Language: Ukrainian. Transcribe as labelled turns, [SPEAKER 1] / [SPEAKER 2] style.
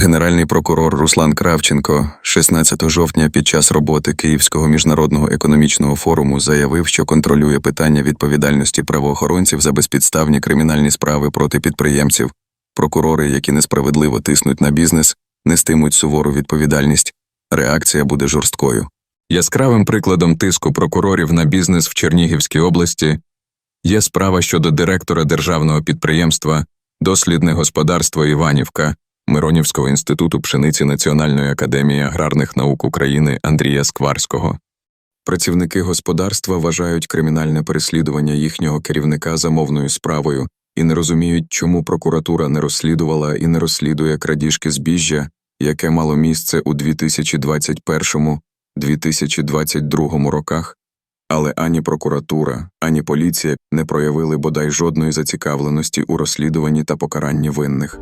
[SPEAKER 1] Генеральний прокурор Руслан Кравченко 16 жовтня під час роботи Київського міжнародного економічного форуму заявив, що контролює питання відповідальності правоохоронців за безпідставні кримінальні справи проти підприємців. Прокурори, які несправедливо тиснуть на бізнес, нестимуть сувору відповідальність. Реакція буде жорсткою. Яскравим прикладом тиску прокурорів на бізнес в Чернігівській області є справа щодо директора державного підприємства Дослідне господарство Іванівка Миронівського інституту пшениці Національної академії аграрних наук України Андрія Скварського. Працівники господарства вважають кримінальне переслідування їхнього керівника замовною справою і не розуміють, чому прокуратура не розслідувала і не розслідує крадіжки збіжжя, яке мало місце у 2021-2022 роках. Але ані прокуратура, ані поліція не проявили бодай жодної зацікавленості у розслідуванні та покаранні винних.